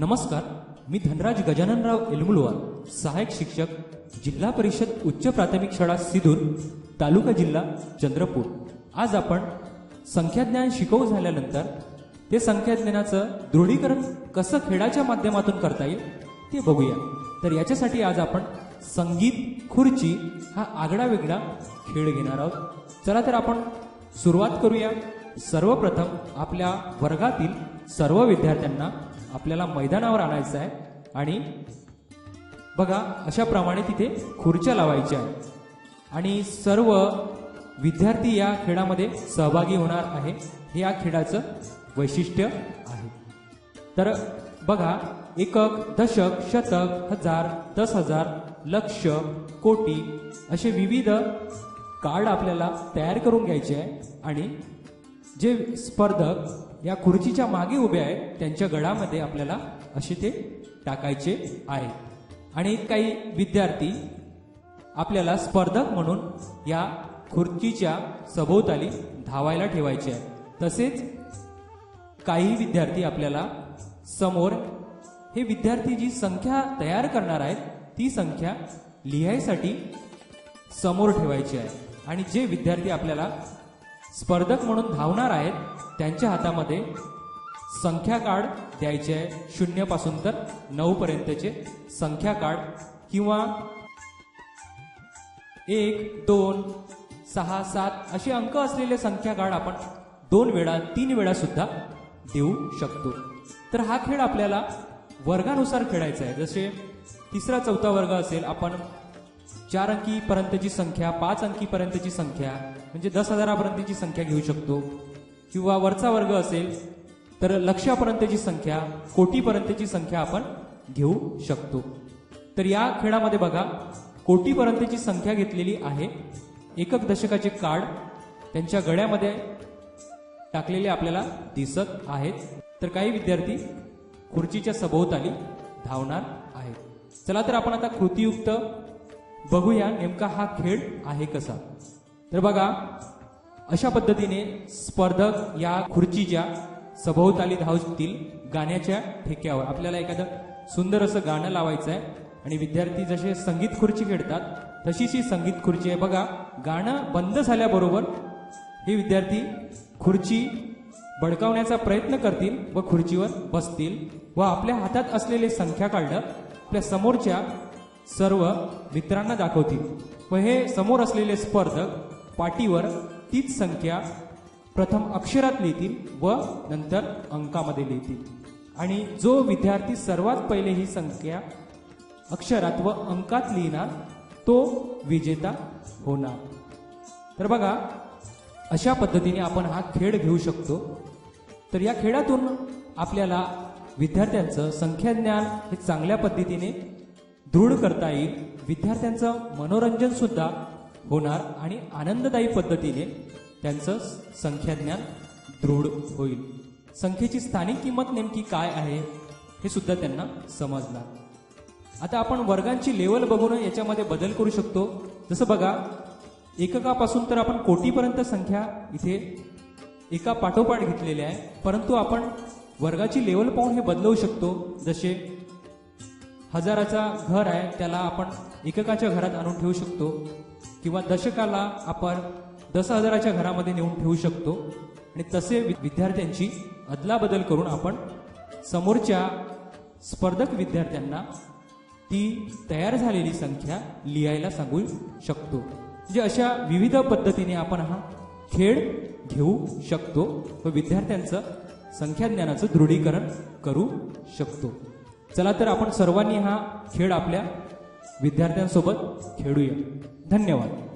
नमस्कार मी धनराज गजाननराव एलमुलवार सहायक शिक्षक जिल्हा परिषद उच्च प्राथमिक शाळा सिदूर तालुका जिल्हा चंद्रपूर. आज आपण संख्याज्ञान शिकवू झाल्यानंतर ते संख्याज्ञानाचं दृढीकरण कसं खेळाच्या माध्यमातून करता येईल ते बघूया. तर याच्यासाठी आज आपण संगीत खुर्ची हा आगडा वेगळा खेळ घेणार आहोत. चला तर आपण सुरुवात करूया. सर्वप्रथम आपल्या वर्गातील सर्व विद्यार्थ्यांना आपल्याला मैदानावर आणायचं आहे. आणि बघा अशाप्रमाणे तिथे खुर्च्या लावायच्या आहेत. आणि सर्व विद्यार्थी या खेळामध्ये सहभागी होणार आहे. हे या खेळाचं वैशिष्ट्य आहे. तर बघा एकक दशक शतक हजार दस हजार लक्ष कोटी असे विविध कार्ड आपल्याला तयार करून घ्यायचे आहे. आणि जे स्पर्धक या खुर्चीच्या मागे उभे आहेत. त्यांच्या गळामध्ये आपल्याला असे ते टाकायचे आहेत. आणि काही विद्यार्थी आपल्याला स्पर्धक म्हणून या खुर्चीच्या सभोवताली धावायला ठेवायचे आहे तसेच काही विद्यार्थी आपल्याला समोर हे विद्यार्थी जी संख्या तयार करणार आहेत ती संख्या लिहायसाठी समोर ठेवायची आहे. आणि जे विद्यार्थी आपल्याला स्पर्धक म्हणून धावणार आहेत त्यांच्या हातामध्ये संख्या कार्ड द्यायचे आहे. शून्यपासून तर नऊपर्यंतचे संख्या कार्ड किंवा एक दोन सहा सात असे अंक असलेले संख्या कार्ड आपण दोन वेळा तीन वेळा सुद्धा देऊ शकतो. तर हा खेळ आपल्याला वर्गानुसार खेळायचा आहे. जसे तिसरा चौथा वर्ग असेल आपण चार अंकीपर्यंतची संख्या पाच अंकीपर्यंतची संख्या म्हणजे दस हजारापर्यंतची संख्या घेऊ शकतो. किंवा वरचा वर्ग असेल तर लक्षापर्यंतची संख्या कोटीपर्यंतची संख्या आपण घेऊ शकतो. तर या खेळामध्ये बघा कोटीपर्यंतची संख्या घेतलेली आहे. एकक दशकाचे कार्ड त्यांच्या गळ्यामध्ये टाकलेले आपल्याला दिसत आहेत. तर काही विद्यार्थी खुर्चीच्या सभोवताली धावणार आहेत. चला तर आपण आता कृतीयुक्त बघूया नेमका हा खेळ आहे कसा. तर बघा अशा पद्धतीने स्पर्धक या खुर्चीच्या सभोवताली धावतील गाण्याच्या ठेक्यावर. आपल्याला एखादं सुंदर असं गाणं लावायचं आहे आणि विद्यार्थी जसे संगीत खुर्ची खेळतात तशीच ही संगीत खुर्ची आहे. बघा गाणं बंद झाल्याबरोबर हे विद्यार्थी खुर्ची बडकावण्याचा प्रयत्न करतील व खुर्चीवर बसतील व आपल्या हातात असलेले संख्या कार्ड आपल्या समोरच्या सर्व मित्रांना दाखवतील. व हे समोर असलेले स्पर्धक पाटीवर तीच संख्या प्रथम अक्षरात लिहितील व नंतर अंकामध्ये लिहितील आणि जो विद्यार्थी सर्वात पहिले ही संख्या अक्षरात व अंकात लिहिणार तो विजेता होणार. तर बघा अशा पद्धतीने आपण हा खेळ घेऊ शकतो. तर या खेळातून आपल्याला विद्यार्थ्यांचं संख्याज्ञान हे चांगल्या पद्धतीने दृढ करता येईल. विद्यार्थ्यांचं मनोरंजनसुद्धा होणार आणि आनंददायी पद्धतीने त्यांचं संख्याज्ञान दृढ होईल. संख्येची स्थानिक किंमत नेमकी काय आहे हे सुद्धा त्यांना समजणार. आता आपण वर्गांची लेवल बघून याच्यामध्ये बदल करू शकतो. जसं बघा एककापासून तर आपण कोटीपर्यंत संख्या इथे एका पाठोपाठ घेतलेल्या आहे परंतु आपण वर्गाची लेवल पाहून हे बदलवू शकतो. जसे हजाराचा घर आहे त्याला आपण एककाच्या घरात आणून ठेवू शकतो. किंवा दशकाला आपण दस हजाराच्या घरामध्ये नेऊन ठेवू शकतो. आणि तसे वि- विद्यार्थ्यांची अदलाबदल करून आपण समोरच्या स्पर्धक विद्यार्थ्यांना ती तयार झालेली संख्या लिहायला सांगू शकतो. म्हणजे अशा विविध पद्धतीने आपण हा खेळ घेऊ शकतो व विद्यार्थ्यांचं संख्याज्ञानाचं दृढीकरण करू शकतो. चला तर आपण सर्वांनी हा खेळ आपल्या विद्यार्थ्यांसोबत खेळूया. धन्यवाद.